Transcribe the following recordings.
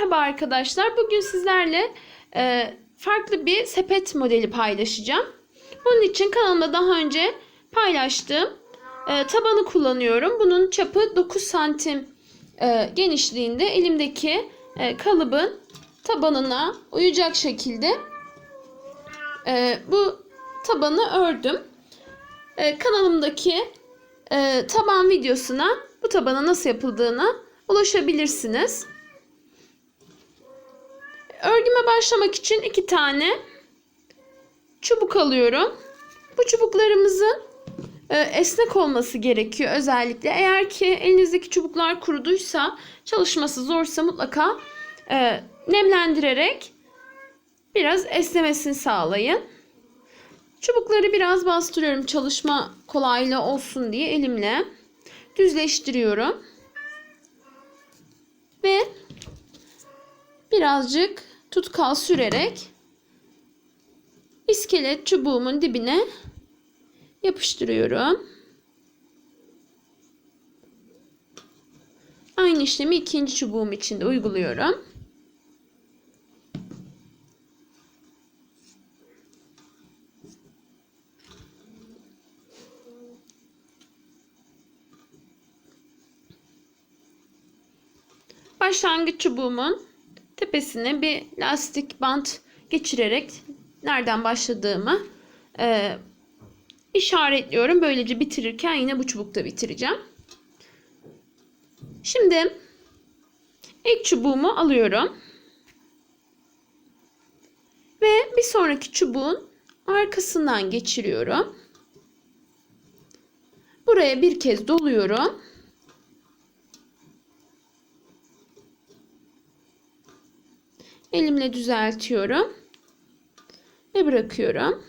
Merhaba arkadaşlar. Bugün sizlerle e, farklı bir sepet modeli paylaşacağım. Bunun için kanalımda daha önce paylaştığım e, tabanı kullanıyorum. Bunun çapı 9 santim e, genişliğinde elimdeki e, kalıbın tabanına uyacak şekilde e, bu tabanı ördüm. E, kanalımdaki e, taban videosuna bu tabana nasıl yapıldığına ulaşabilirsiniz. Örgüme başlamak için iki tane çubuk alıyorum. Bu çubuklarımızın e, esnek olması gerekiyor özellikle. Eğer ki elinizdeki çubuklar kuruduysa, çalışması zorsa mutlaka e, nemlendirerek biraz esnemesini sağlayın. Çubukları biraz bastırıyorum çalışma kolaylığı olsun diye elimle düzleştiriyorum. Ve birazcık tutkal sürerek iskelet çubuğumun dibine yapıştırıyorum. Aynı işlemi ikinci çubuğum için de uyguluyorum. Başlangıç çubuğumun tepesine bir lastik bant geçirerek nereden başladığımı e, işaretliyorum. Böylece bitirirken yine bu çubukta bitireceğim. Şimdi ilk çubuğumu alıyorum. Ve bir sonraki çubuğun arkasından geçiriyorum. Buraya bir kez doluyorum. Elimle düzeltiyorum. Ve bırakıyorum.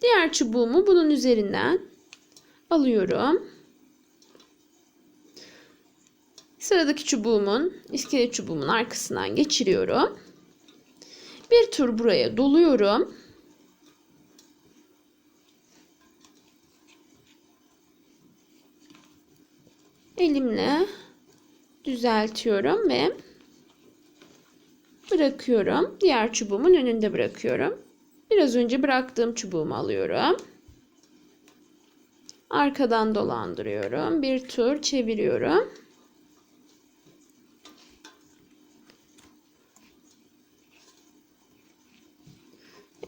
Diğer çubuğumu bunun üzerinden alıyorum. Sıradaki çubuğumun, iskelet çubuğumun arkasından geçiriyorum. Bir tur buraya doluyorum. Elimle düzeltiyorum ve bırakıyorum. Diğer çubuğumun önünde bırakıyorum. Biraz önce bıraktığım çubuğumu alıyorum. Arkadan dolandırıyorum. Bir tur çeviriyorum.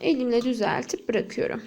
Elimle düzeltip bırakıyorum.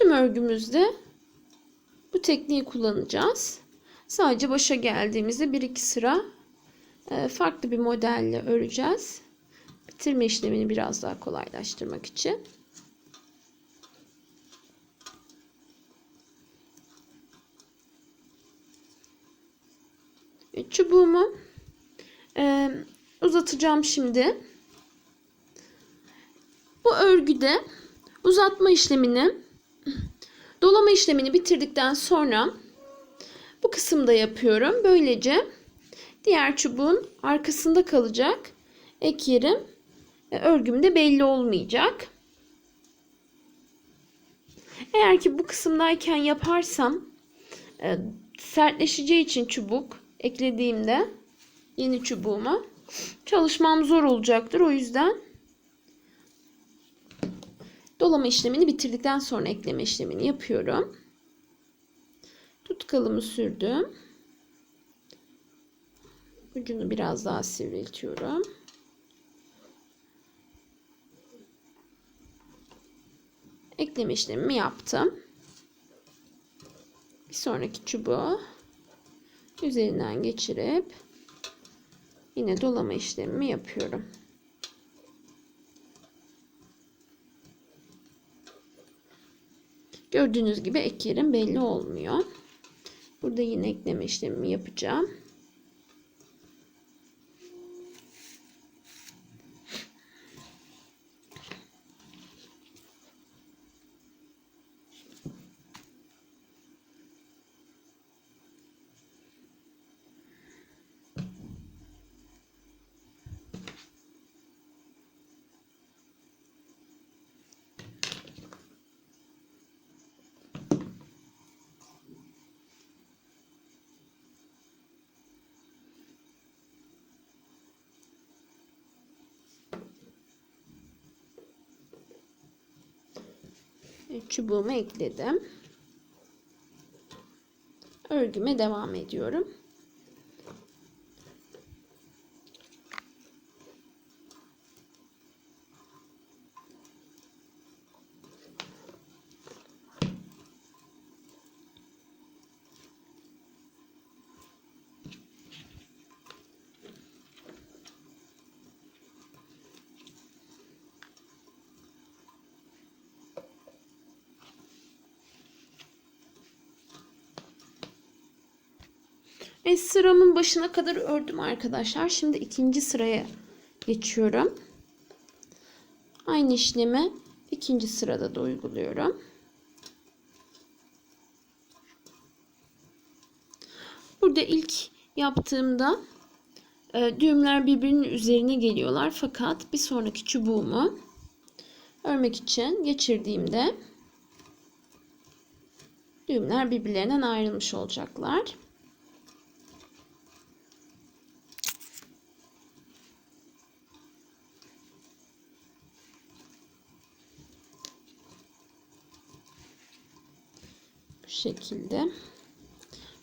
Tüm örgümüzde bu tekniği kullanacağız. Sadece başa geldiğimizde bir iki sıra e, farklı bir modelle öreceğiz. Bitirme işlemini biraz daha kolaylaştırmak için. E, çubuğumu e, uzatacağım şimdi. Bu örgüde uzatma işlemini Dolama işlemini bitirdikten sonra bu kısımda yapıyorum. Böylece diğer çubuğun arkasında kalacak ek yerim e, örgümde belli olmayacak. Eğer ki bu kısımdayken yaparsam e, sertleşeceği için çubuk eklediğimde yeni çubuğuma çalışmam zor olacaktır. O yüzden Dolama işlemini bitirdikten sonra ekleme işlemini yapıyorum. Tutkalımı sürdüm. Ucunu biraz daha sivriltiyorum. Ekleme işlemimi yaptım. Bir sonraki çubuğu üzerinden geçirip yine dolama işlemimi yapıyorum. Gördüğünüz gibi ek yerim belli olmuyor. Burada yine ekleme işlemimi yapacağım. Çubuğumu ekledim. Örgüme devam ediyorum. Ve sıramın başına kadar ördüm arkadaşlar. Şimdi ikinci sıraya geçiyorum. Aynı işlemi ikinci sırada da uyguluyorum. Burada ilk yaptığımda e, düğümler birbirinin üzerine geliyorlar. Fakat bir sonraki çubuğumu örmek için geçirdiğimde düğümler birbirlerinden ayrılmış olacaklar. Bu şekilde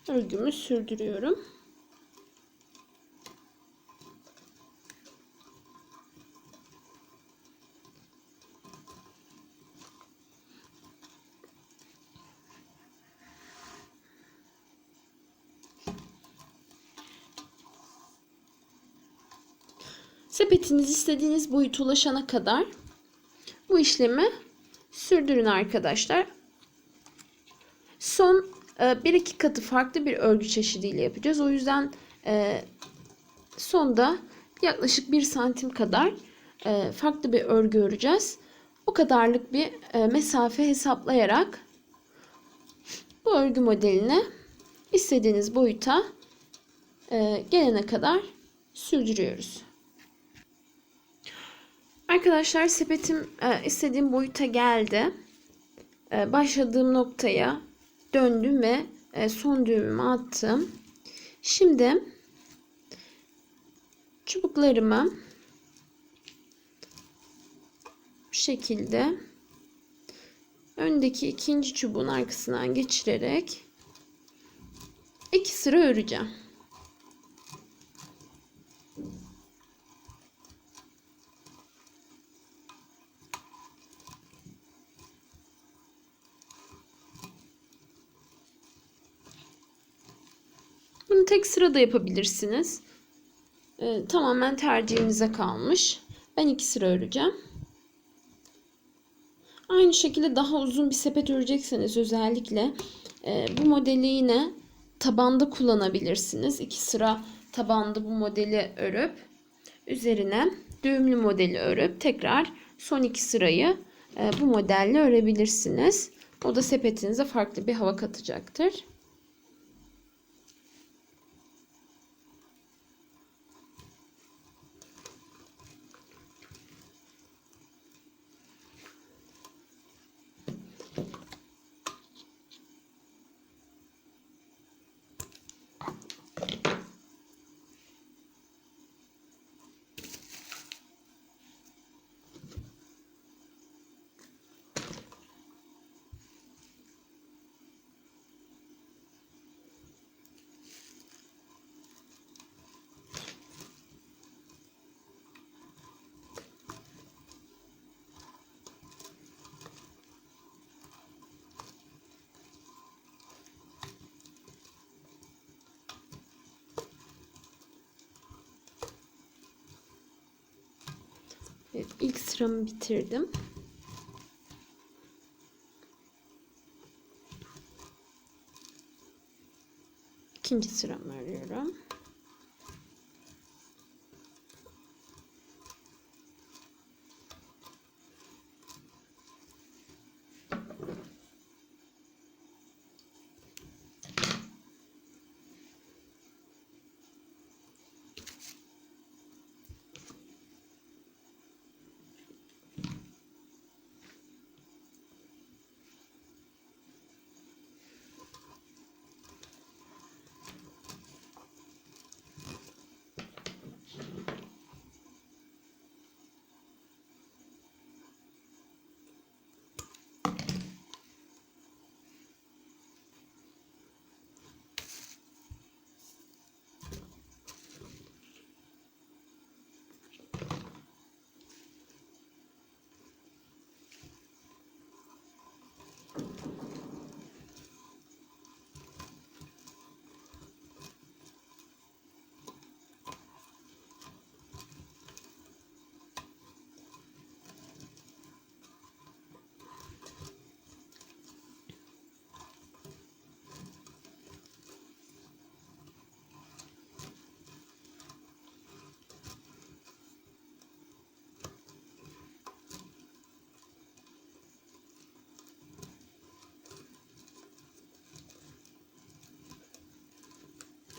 örgümü sürdürüyorum. Sepetiniz istediğiniz boyuta ulaşana kadar bu işlemi sürdürün arkadaşlar. Son e, bir iki katı farklı bir örgü çeşidiyle yapacağız. O yüzden e, sonda yaklaşık bir santim kadar e, farklı bir örgü öreceğiz. O kadarlık bir mesafe hesaplayarak bu örgü modelini istediğiniz boyuta gelene kadar sürdürüyoruz. Arkadaşlar sepetim istediğim boyuta geldi. Başladığım noktaya döndüm ve e, son düğümümü attım. Şimdi çubuklarımı bu şekilde öndeki ikinci çubuğun arkasından geçirerek iki sıra öreceğim. Tek sırada yapabilirsiniz. Ee, tamamen tercihinize kalmış. Ben iki sıra öreceğim. Aynı şekilde daha uzun bir sepet örecekseniz özellikle e, bu modeli yine tabanda kullanabilirsiniz. İki sıra tabanda bu modeli örüp üzerine düğümlü modeli örüp tekrar son iki sırayı e, bu modelle örebilirsiniz. O da sepetinize farklı bir hava katacaktır. sıramı bitirdim. İkinci sıramı örüyorum.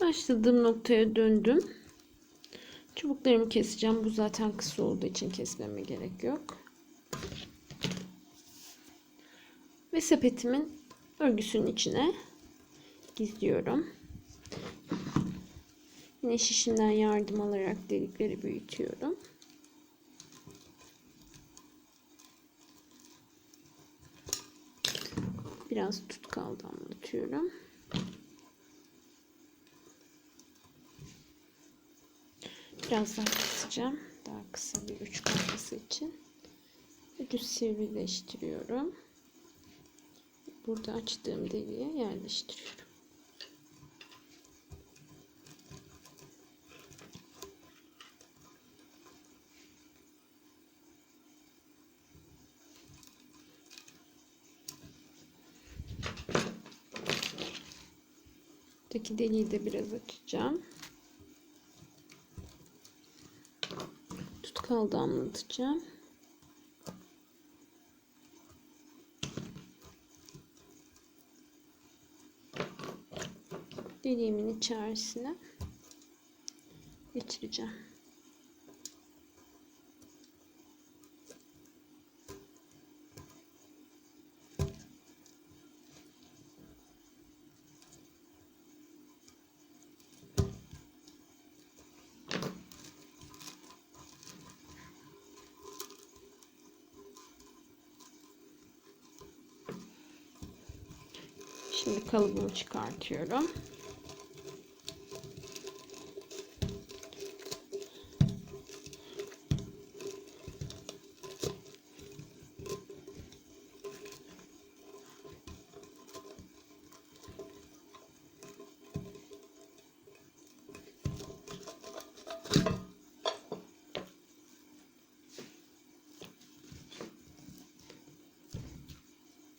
Başladığım noktaya döndüm. Çubuklarımı keseceğim. Bu zaten kısa olduğu için kesmeme gerek yok. Ve sepetimin örgüsünün içine gizliyorum. Yine şişimden yardım alarak delikleri büyütüyorum. Biraz tutkal damlatıyorum. Biraz daha kısacağım. Daha kısa bir uç kalması için. Ucu sivrileştiriyorum. Burada açtığım deliğe yerleştiriyorum. Buradaki deliği de biraz açacağım. Tutkal damlatacağım. Deliğimin içerisine geçireceğim. Şimdi kalıbımı çıkartıyorum.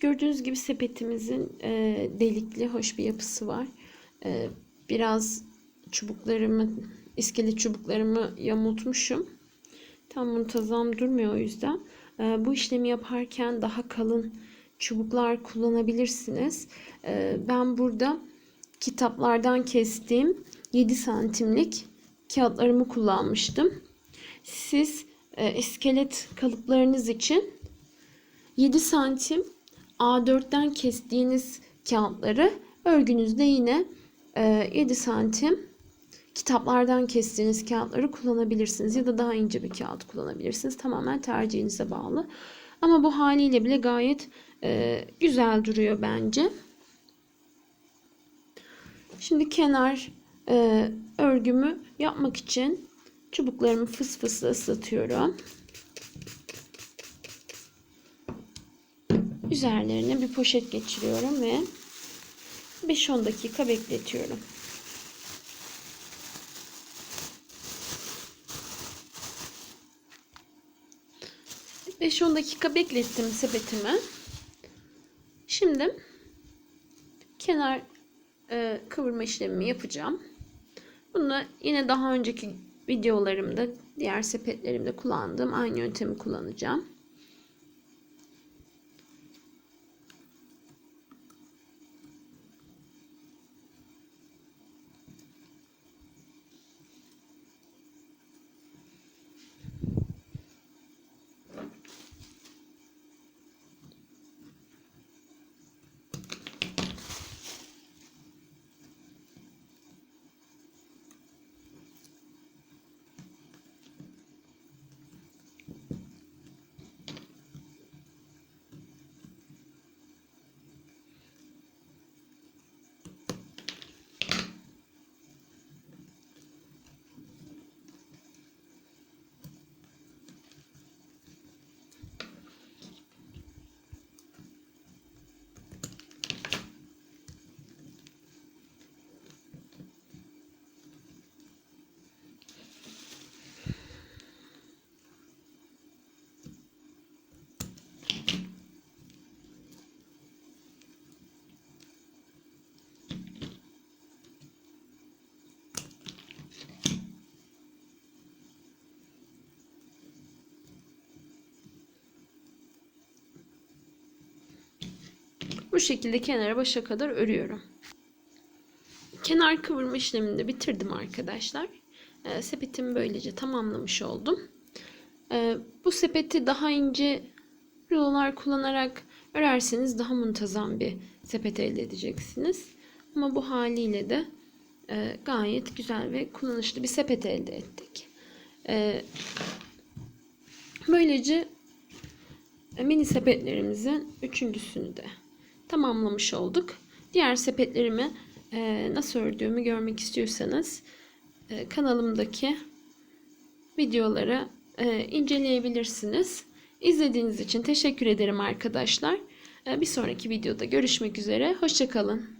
Gördüğünüz gibi sepetimizin e, delikli hoş bir yapısı var. E, biraz çubuklarımı, iskelet çubuklarımı yamultmuşum. Tam muntazam durmuyor o yüzden. E, bu işlemi yaparken daha kalın çubuklar kullanabilirsiniz. E, ben burada kitaplardan kestiğim 7 santimlik kağıtlarımı kullanmıştım. Siz e, iskelet kalıplarınız için 7 santim A4'ten kestiğiniz kağıtları örgünüzde yine 7 santim kitaplardan kestiğiniz kağıtları kullanabilirsiniz ya da daha ince bir kağıt kullanabilirsiniz. Tamamen tercihinize bağlı. Ama bu haliyle bile gayet e, güzel duruyor bence. Şimdi kenar e, örgümü yapmak için çubuklarımı fıs fıs ıslatıyorum. Üzerlerine bir poşet geçiriyorum ve 5-10 dakika bekletiyorum. Beş on dakika beklettim sepetimi. Şimdi kenar e, kıvırma işlemimi yapacağım. Bunu yine daha önceki videolarımda, diğer sepetlerimde kullandığım aynı yöntemi kullanacağım. Bu şekilde kenara başa kadar örüyorum. Kenar kıvırma işlemini de bitirdim arkadaşlar. Ee, sepetimi böylece tamamlamış oldum. Ee, bu sepeti daha ince rulolar kullanarak örerseniz daha muntazam bir sepet elde edeceksiniz. Ama bu haliyle de e, gayet güzel ve kullanışlı bir sepet elde ettik. Ee, böylece e, mini sepetlerimizin üçüncüsünü de tamamlamış olduk. Diğer sepetlerimi e, nasıl ördüğümü görmek istiyorsanız e, kanalımdaki videoları e, inceleyebilirsiniz. İzlediğiniz için teşekkür ederim arkadaşlar. E, bir sonraki videoda görüşmek üzere. Hoşçakalın.